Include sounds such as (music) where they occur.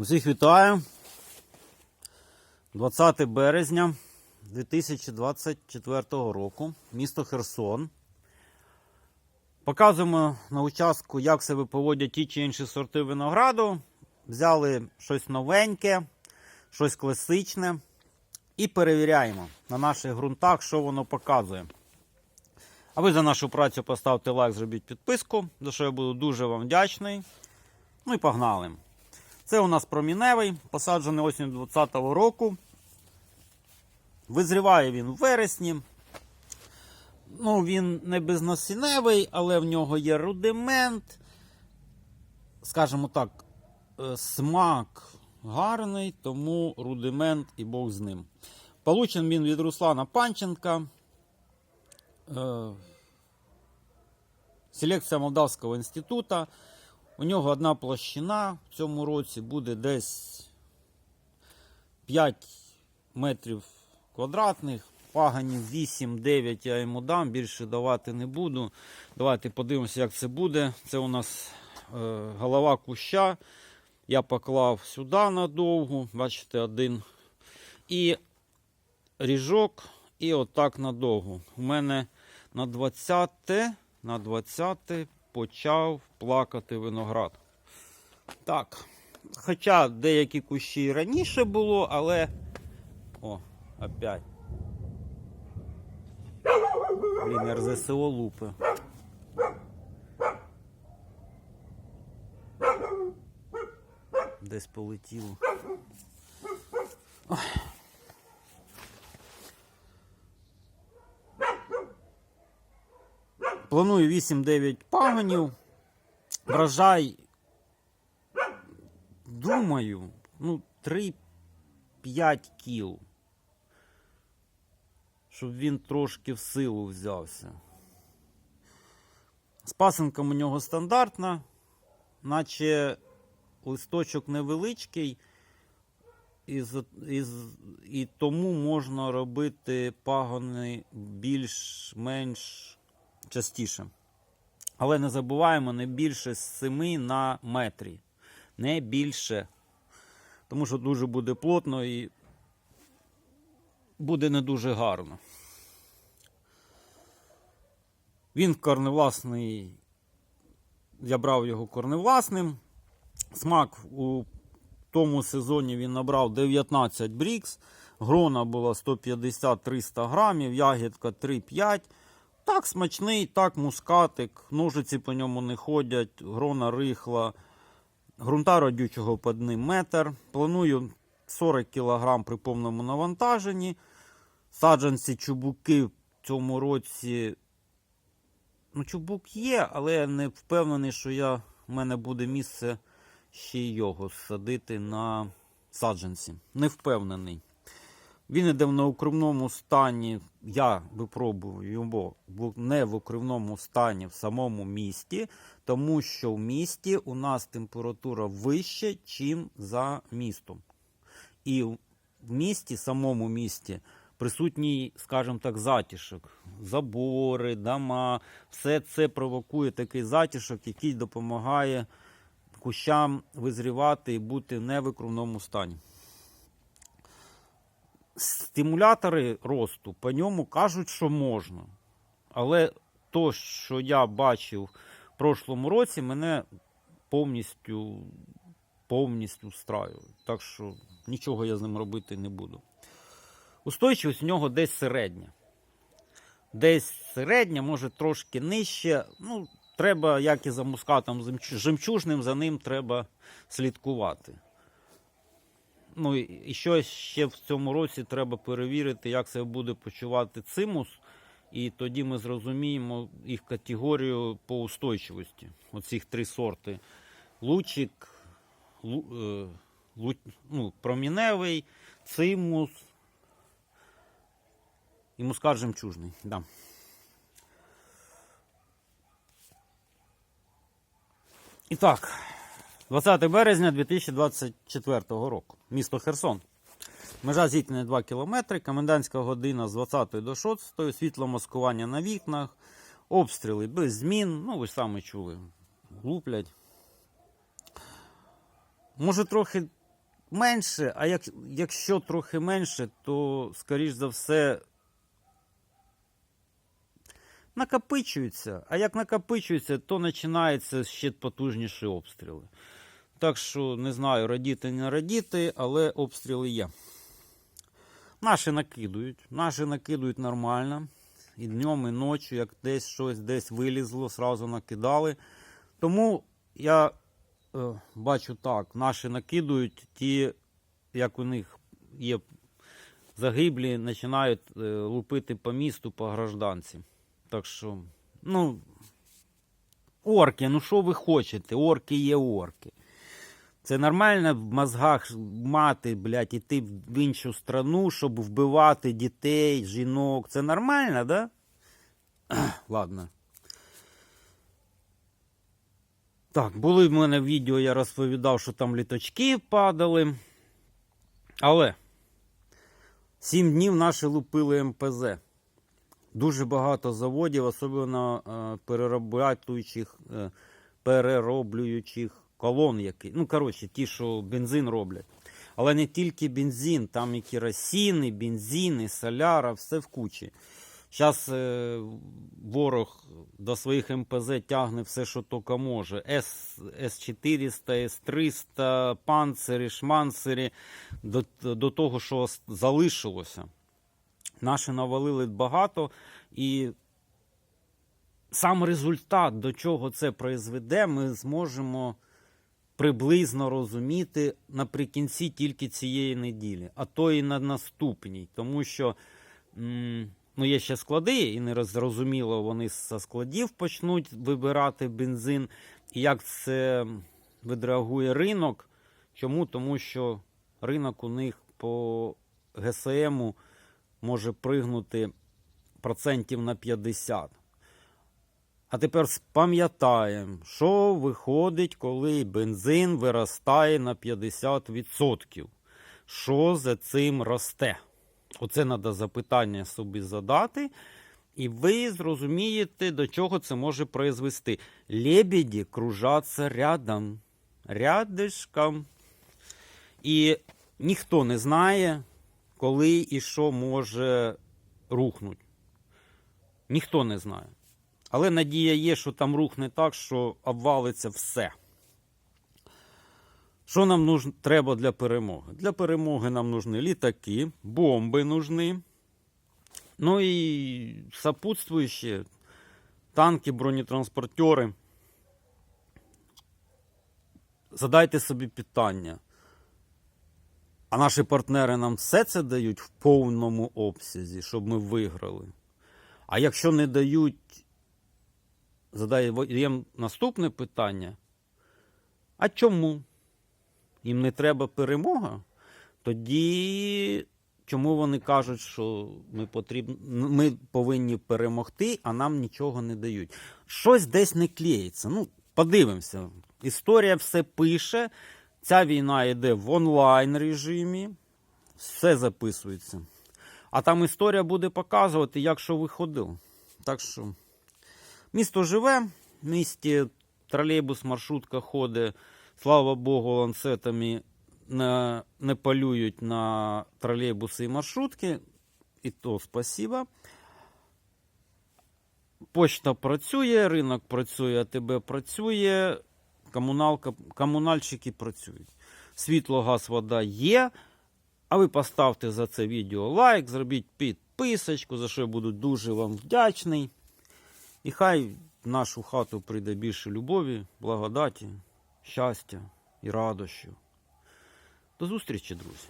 Усіх вітаю. 20 березня 2024 року. Місто Херсон. Показуємо на участку, як себе поводять ті чи інші сорти винограду. Взяли щось новеньке, щось класичне. І перевіряємо на наших ґрунтах, що воно показує. А ви за нашу працю поставте лайк, зробіть підписку, за що я буду дуже вам вдячний. Ну і погнали. Це у нас проміневий, посаджений осінь 2020 року. Визріває він в вересні. Ну, він не безнасінневий, але в нього є рудимент. Скажімо так, е, смак гарний, тому рудимент і Бог з ним. Получен він від Руслана Панченка. Е, Селекція Молдавського інституту. У нього одна площина в цьому році буде десь 5 метрів квадратних. Паганів 8-9 я йому дам, більше давати не буду. Давайте подивимося, як це буде. Це у нас е, голова куща. Я поклав сюди надовгу, бачите, один. І ріжок, і отак надовгу. У мене на 20 на 20 почав плакати виноград. Так. Хоча деякі кущі раніше було, але. О, опять. Блін, РЗСО лупи. Десь полетіло. Ой. Планую 8-9 паганів. Врожай, думаю, ну, 3-5 кіл. Щоб він трошки в силу взявся. З пасинком у нього стандартна, наче листочок невеличкий, і, і, і тому можна робити пагони більш-менш частіше. Але не забуваємо не більше 7 на метрі. Не більше. Тому що дуже буде плотно і буде не дуже гарно. Він корневласний. Я брав його корневласним. Смак у тому сезоні він набрав 19 брікс. Грона була 150-300 грамів, ягідка 3-5. Так смачний, так мускатик, ножиці по ньому не ходять, грона рихла, ґрунта родючого по 1 метр. Планую 40 кг при повному навантаженні. Саджанці чубуки в цьому році. Ну, чубук є, але я не впевнений, що я, в мене буде місце ще його садити на саджанці. Не впевнений. Він іде в неукривному стані. Я випробую його не в укривному стані в самому місті, тому що в місті у нас температура вища, чим за містом. І в місті, самому місті, присутній, скажімо так, затишок. Забори, дома, все це провокує такий затишок, який допомагає кущам визрівати і бути не в викривному стані стимулятори росту по ньому кажуть, що можна. Але то, що я бачив в прошлому році, мене повністю повністю встраює. Так що нічого я з ним робити не буду. Устойчивість у нього десь середня. Десь середня, може трошки нижче. Ну, треба, як і за мускатом жемчужним, за ним треба слідкувати. Ну і що ще в цьому році треба перевірити, як себе буде почувати цимус, і тоді ми зрозуміємо їх категорію по устойчивості. Оцих три сорти: лучик, лу, е, лу, ну, проміневий, цимус і мускат жемчужний. Да. І так. 20 березня 2024 року. Місто Херсон. Межа зіткнення 2 км, комендантська година з 20 до 6, світло маскування на вікнах, обстріли без змін. Ну, ви ж самі чули. Глуплять. Може, трохи менше, а як, якщо трохи менше, то, скоріш за все, накопичується. А як накопичується, то починаються ще потужніші обстріли. Так що не знаю, радіти, не радіти, але обстріли є. Наші накидують. Наші накидують нормально. І днем, і ночі, як десь щось десь вилізло, сразу накидали. Тому я е, бачу так, наші накидують, ті, як у них є загиблі, починають е, лупити по місту, по гражданці. Так що, ну, орки, ну що ви хочете? Орки є орки. Це нормально в мозгах мати, блядь, іти в іншу страну, щоб вбивати дітей, жінок. Це нормально, да? (clears throat) Ладно. Так, були в мене відео, я розповідав, що там літочки падали. Але 7 днів наші лупили МПЗ. Дуже багато заводів, особливо е, перероблюючих, е, перероблюючих колон, які, ну, коротше, ті, що бензин роблять. Але не тільки бензин, там і керосин, і бензин, і соляра, все в кучі. Зараз е, ворог до своїх МПЗ тягне все, що тільки може. С, С-400, С-300, панцирі, шманцирі, до, до того, що залишилося. Наші навалили багато, і сам результат, до чого це призведе, ми зможемо приблизно розуміти наприкінці тільки цієї неділі, а то і на наступній. Тому що ну, є ще склади, і не зрозуміло, вони з складів почнуть вибирати бензин. І як це відреагує ринок? Чому? Тому що ринок у них по ГСМу може пригнути процентів на 50. А тепер пам'ятаємо, що виходить, коли бензин виростає на 50%. Що за цим росте? Оце треба запитання собі задати, і ви зрозумієте, до чого це може призвести. Лебеді кружаться рядом, рядишком. І ніхто не знає, коли і що може рухнути. Ніхто не знає. Але надія є, що там рухне так, що обвалиться все. Що нам нуж... треба для перемоги? Для перемоги нам нужні літаки, бомби нужні. Ну і сопутствуючі танки, бронетранспортери. Задайте собі питання. А наші партнери нам все це дають в повному обсязі, щоб ми виграли. А якщо не дають, задаємо наступне питання. А чому? Їм не треба перемога? Тоді чому вони кажуть, що ми, потрібно, ми повинні перемогти, а нам нічого не дають? Щось десь не клеїться. Ну, подивимося. Історія все пише. Ця війна йде в онлайн режимі, все записується. А там історія буде показувати, як що виходило. Так що місто живе, в місті тролейбус, маршрутка ходить. Слава Богу, ланцетами не, не полюють на тролейбуси і маршрутки. І то спасибо. Почта працює, ринок працює, АТБ працює, комуналка, комунальщики працюють. Світло, газ, вода є. А ви поставте за це відео лайк, зробіть підписочку, за що я буду дуже вам вдячний. І хай в нашу хату прийде більше любові, благодаті, щастя і радощів. До зустрічі, друзі!